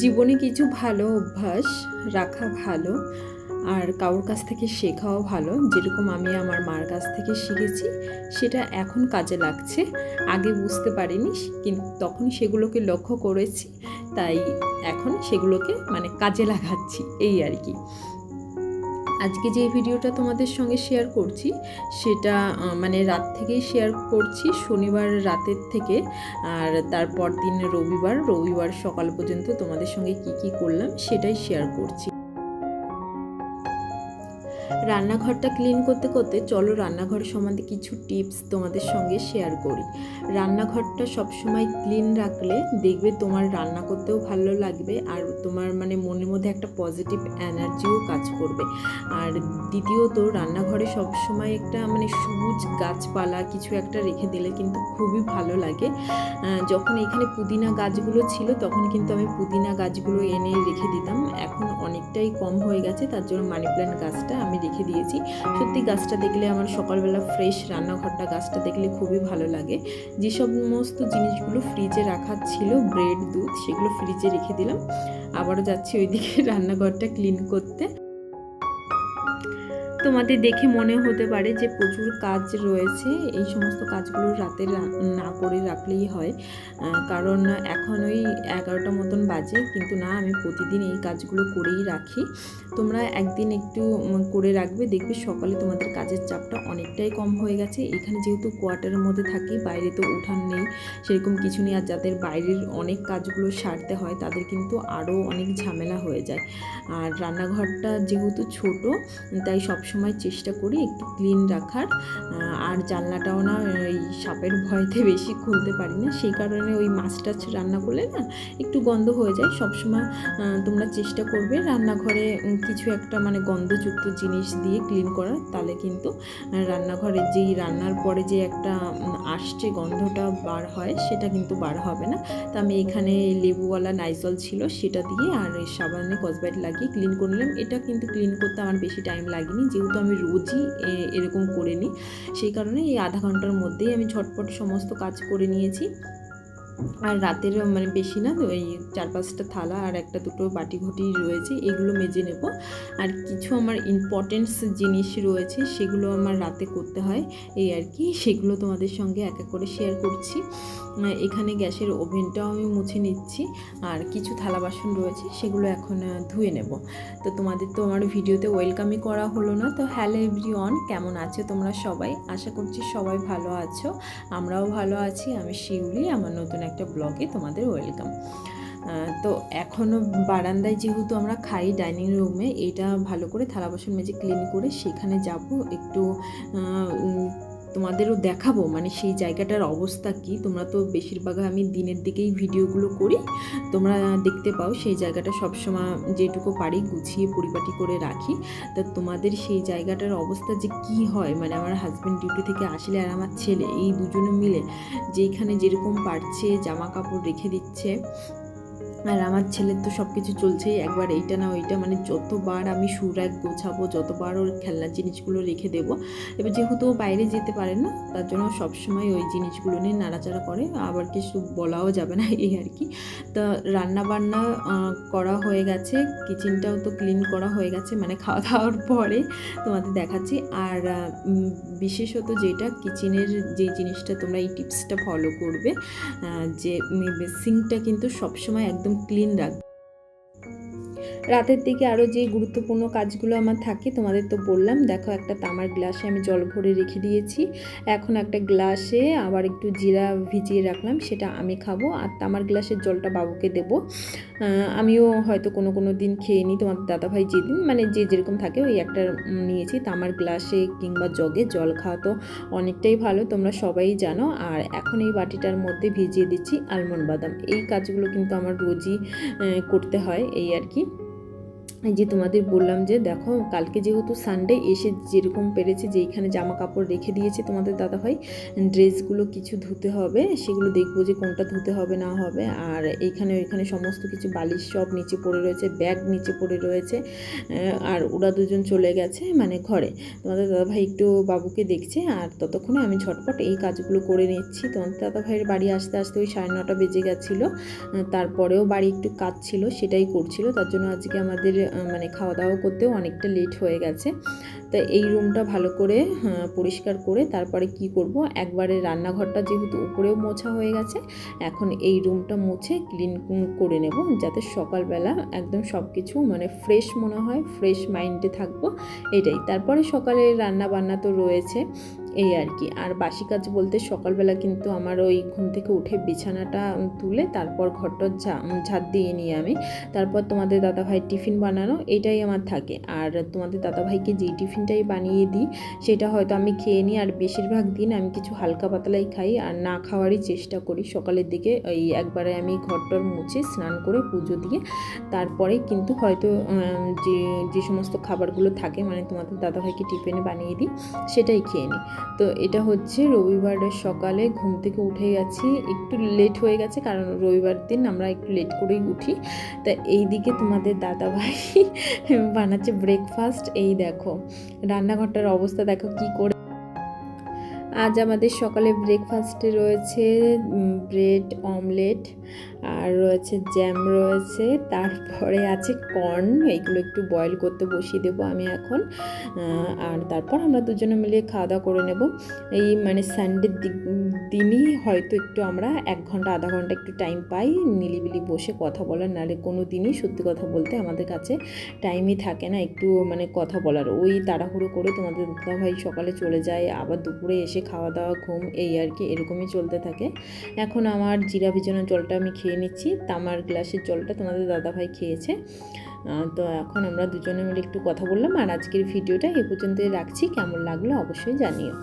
জীবনে কিছু ভালো অভ্যাস রাখা ভালো আর কারোর কাছ থেকে শেখাও ভালো। যেরকম আমি আমার মার কাছ থেকে শিখেছি, সেটা এখন কাজে লাগছে। আগে বুঝতে পারিনি কিন্তু তখন সেগুলোকে লক্ষ্য করেছি। তাই এখন সেগুলোকে মানে কাজে লাগাচ্ছি, এই আর কি। আজকে যে ভিডিওটা তোমাদের সঙ্গে শেয়ার করছি, সেটা মানে রাত থেকেই শেয়ার করছি, শনিবার রাতের থেকে। আর তারপর দিন রবিবার রবিবার সকাল পর্যন্ত তোমাদের সঙ্গে কি কি করলাম, সেটাই শেয়ার করছি। রান্নাঘরটা ক্লিন করতে করতে চলো রান্নাঘর সম্বন্ধে কিছু টিপস তোমাদের সঙ্গে শেয়ার করি। রান্নাঘরটা সবসময় ক্লিন রাখলে দেখবে তোমার রান্না করতেও ভালো লাগবে আর তোমার মানে মনের মধ্যে একটা পজিটিভ এনার্জিও কাজ করবে। আর দ্বিতীয়ত রান্নাঘরে সবসময় একটা মানে সবুজ গাছপালা কিছু একটা রেখে দিলে কিন্তু খুবই ভালো লাগে। যখন এখানে পুদিনা গাছগুলো ছিল তখন কিন্তু আমি পুদিনা গাছগুলো এনে রেখে দিতাম। এখন অনেকটাই কম হয়ে গেছে, তার জন্য মানি প্ল্যান্ট গাছটা আমি রেখে দিয়েছি। সত্যি গাছটা দেখলে আমার সকালবেলা ফ্রেশ রান্নাঘরটা গাছটা দেখলে খুবই ভালো লাগে। যে সমস্ত জিনিসগুলো ফ্রিজে রাখা ছিল ব্রেড দুধ, সেগুলো ফ্রিজে রেখে দিলাম। আবারও যাচ্ছি ওইদিকে রান্নাঘরটা ক্লিন করতে। তোমাদের দেখে মনে হতে পারে যে প্রচুর কাজ রয়েছে। এই সমস্ত কাজগুলো রাতে না করে রাখলেই হয়। কারণ এখন ওই এগারোটা মতন বাজে, কিন্তু না, আমি প্রতিদিন এই কাজগুলো করেই রাখি। তোমরা একদিন একটু করে রাখবে, দেখবে সকালে তোমাদের কাজের চাপটা অনেকটাই কম হয়ে গেছে। এখানে যেহেতু কোয়ার্টারের মধ্যে থাকি, বাইরে তো উঠান নেই, সেরকম কিছু নেই। আর যাদের বাইরের অনেক কাজগুলো সারতে হয়, তাদের কিন্তু আরও অনেক ঝামেলা হয়ে যায়। আর রান্নাঘরটা যেহেতু ছোট, তাই সবসময় চেষ্টা করি একটু ক্লিন রাখার। আর জানলাটাও না, এই সাপের ভয়তে বেশি খুলতে পারি না। সেই কারণে ওই মাছ টাছ রান্না করলে না একটু গন্ধ হয়ে যায়। সবসময় তোমরা চেষ্টা করবে রান্নাঘরে কিছু একটা মানে গন্ধযুক্ত জিনিস দিয়ে ক্লিন করার। তাহলে কিন্তু রান্নাঘরে যেই রান্নার পরে যে একটা আসছে গন্ধটা বার হয়, সেটা কিন্তু বার হবে না। তো আমি এখানে লেবুওয়ালা নাইজল ছিল, সেটা দিয়ে আর সাবানে কসবাইট লাগিয়ে ক্লিন করে নিলাম। এটা কিন্তু ক্লিন করতে আমার বেশি টাইম লাগেনি যেহেতু আমি রোজই এরকম করে নিই। সেই কারণে এই আধা ঘণ্টার মধ্যেই আমি ঝটপট সমস্ত কাজ করে নিয়েছি। আর রাতের মানে বেশি না ওই চার পাঁচটা থালা আর একটা দুটো বাটি ঘটি রয়েছে, এগুলো মেজে নেব। আর কিছু আমার ইম্পর্টেন্টস জিনিস রয়েছে, সেগুলো আমার রাতে করতে হয়, এই আর কি, সেগুলো তোমাদের সঙ্গে এক এক করে শেয়ার করছি। এখানে গ্যাসের ওভেনটাও আমি মুছে নিচ্ছি, আর কিছু থালা বাসন রয়েছে, সেগুলো এখন ধুয়ে নেব। তো তোমাদের তো আমার ভিডিওতে ওয়েলকামই করা হলো না, তো হ্যালো এভরিওয়ান কেমন আছো তোমরা সবাই? আশা করছি সবাই ভালো আছো, আমরাও ভালো আছি, আমি শিউলি, আমার নতুন একটা ব্লগে তোমাদের ওয়েলকাম তো এখনও বারান্দায় যেহেতু আমরা খাই ডাইনিং রুমে এটা ভালো করে থালা বাসন মেজে ক্লিন করে সেখানে যাব একটু তোমাদেরও দেখাবো মানে সেই জায়গাটার অবস্থা কি? তোমরা তো বেশিরভাগ আমি দিনের দিকেই ভিডিওগুলো করি। তোমরা দেখতে পাও সেই জায়গাটা সবসময় যেটুকু পারি গুছিয়ে পরিপাটি করে রাখি। তা তোমাদের সেই জায়গাটার অবস্থা যে কি হয়? মানে আমার হাজব্যান্ড ডিউটি থেকে আসলে আর আমার ছেলে, এই দুজনে মিলে যেখানে যেরকম পারছে জামা কাপড় রেখে দিচ্ছে। আর আমার ছেলের তো সব কিছু চলছেই, একবার এইটা না ওইটা মানে যতবার আমি সুরাগ গোছাবো, যতবার ওর খেলনার জিনিসগুলো রেখে দেবো, এবার যেহেতু ও বাইরে যেতে পারে না, তার জন্য সবসময় ওই জিনিসগুলো নিয়ে নাড়াচাড়া করে, আবার কিছু বলাও যাবে না এই আর কি। তো রান্না বান্না করা হয়ে গেছে, কিচেনটাও তো ক্লিন করা হয়ে গেছে মানে খাওয়া দাওয়ার পরে তোমাদের দেখাচ্ছি। আর বিশেষত যেটা কিচেনের যে জিনিসটা তোমরা এই টিপসটা ফলো করবে যে সিঙ্কটা কিন্তু সবসময় একদম ক্লিন রাখবে রাতের দিকে আরও যে গুরুত্বপূর্ণ কাজগুলো আমার থাকে, তোমাদের তো বললাম, দেখো একটা তামার গ্লাসে আমি জল ভরে রেখে দিয়েছি। এখন একটা গ্লাসে আবার একটু জিরা ভিজিয়ে রাখলাম, সেটা আমি খাব। আর তামার গ্লাসের জলটা বাবুকে দেবো। আমিও হয়তো কোনো কোনো দিন খেয়ে নিই, তোমার দাদাভাই যেদিন মানে যে যেরকম থাকে, ওই একটা নিয়েছি তামার গ্লাসে কিংবা জগে জল খাওয়া তো অনেকটাই ভালো, তোমরা সবাই জানো। আর এখন এই বাটিটার মধ্যে ভিজিয়ে দিচ্ছি আলমন্ড বাদাম। এই কাজগুলো কিন্তু আমার রোজই করতে হয়, এই আর কি। যে তোমাদের বললাম যে দেখো, কালকে যেহেতু সানডে এসে যেরকম পেরেছে যেইখানে জামা কাপড় রেখে দিয়েছে তোমাদের দাদাভাই, ড্রেসগুলো কিছু ধুতে হবে, সেগুলো দেখব যে কোনটা ধুতে হবে, না হবে। আর এইখানে ওইখানে সমস্ত কিছু বালিশ সব নিচে পড়ে রয়েছে, ব্যাগ নিচে পড়ে রয়েছে আর ওরা দুজন চলে গেছে মানে ঘরে। তোমাদের দাদাভাই একটু বাবুকে দেখছে, আর ততক্ষণে আমি ঝটপট এই কাজগুলো করে নিচ্ছি। তোমাদের দাদাভাইয়ের বাড়ি আসতে আসতে ওই সাড়ে নটা বেজে গেছিল তারপরেও বাড়ি একটু কাজ ছিল, সেটাই করছিল। তার জন্য আজকে আমাদের মানে খাওয়া দাওয়া করতেও অনেকটা লেট হয়ে গেছে। তা এই রুমটা ভালো করে পরিষ্কার করে তারপরে কি করব? একবারে রান্নাঘরটা যেহেতু উপরেও মোছা হয়ে গেছে, এখন এই রুমটা মুছে ক্লিন করে নেব যাতে সকালবেলা একদম সব কিছু মানে ফ্রেশ মনে হয় ফ্রেশ মাইন্ডে থাকব, এটাই। তারপরে সকালে রান্না বান্না তো রয়েছে। এই আর কি। আর বাসি কাজ বলতে সকালবেলা কিন্তু আমার ওই ঘুম থেকে উঠে বিছানাটা তুলে তারপর ঘরটা ঝা- দিয়ে নিই আমি। তারপর তোমাদের দাদাভাই টিফিন বানানো, এটাই আমার থাকে। আর তোমাদের দাদাভাইকে যেই টিফিনটাই বানিয়ে দিই, সেটা হয়তো আমি খেয়ে নিই। আর বেশিরভাগ দিন আমি কিছু হালকা পাতলাই খাই আর না খাওয়ারই চেষ্টা করি। সকালের দিকে ওই একবারে আমি ঘরটর মুছে স্নান করে পুজো দিয়ে তারপরে কিন্তু হয়তো যে যে সমস্ত খাবারগুলো থাকে মানে তোমাদের দাদাভাইকে টিফিনে বানিয়ে দিই, সেটাই খেয়ে নিই। তো এটা হচ্ছে রবিবারের সকালে ঘুম থেকে উঠে গেছি। একটু লেট হয়ে গেছে কারণ রবিবার দিন আমরা একটু লেট করেই উঠি। তা এই দিকে তোমাদের দাদাভাই বানাচ্ছে ব্রেকফাস্ট এই দেখো, রান্নাঘরটার অবস্থা দেখো কি করে আজ আমাদের সকালে ব্রেকফাস্টে রয়েছে ব্রেড অমলেট আর রয়েছে জ্যাম রয়েছে, তারপরে আছে কর্ন এইগুলো একটু বয়েল করতে বসিয়ে দেবো আমি এখন আর তারপর আমরা দুজনে মিলে খাওয়া দাওয়া করে নেব। এই মানে সানডের দিনই হয়তো একটু আমরা এক ঘণ্টা, আধা ঘণ্টা একটু টাইম পাই নিলিবিলি বসে কথা বলার। নাহলে কোনো দিনই সত্যি কথা বলতে আমাদের কাছে টাইমই থাকে না একটু মানে কথা বলার। ওই তাড়াহুড়ো করে তোমাদের দাদাভাই সকালে চলে যায়, আবার দুপুরে এসে খাওয়া দাওয়া, ঘুম, এই আর কি, এরকমই চলতে থাকে। এখন আমার জিরা ভিজানো জলটা আমি খেয়ে নিচ্ছি। তামার গ্লাসের জলটা তোমাদের দাদাভাই খেয়েছে। তো এখন আমরা দুজনে মিলে একটু কথা বললাম। আর আজকের ভিডিওটা এ পর্যন্তই রাখছি। কেমন লাগল অবশ্যই জানিও।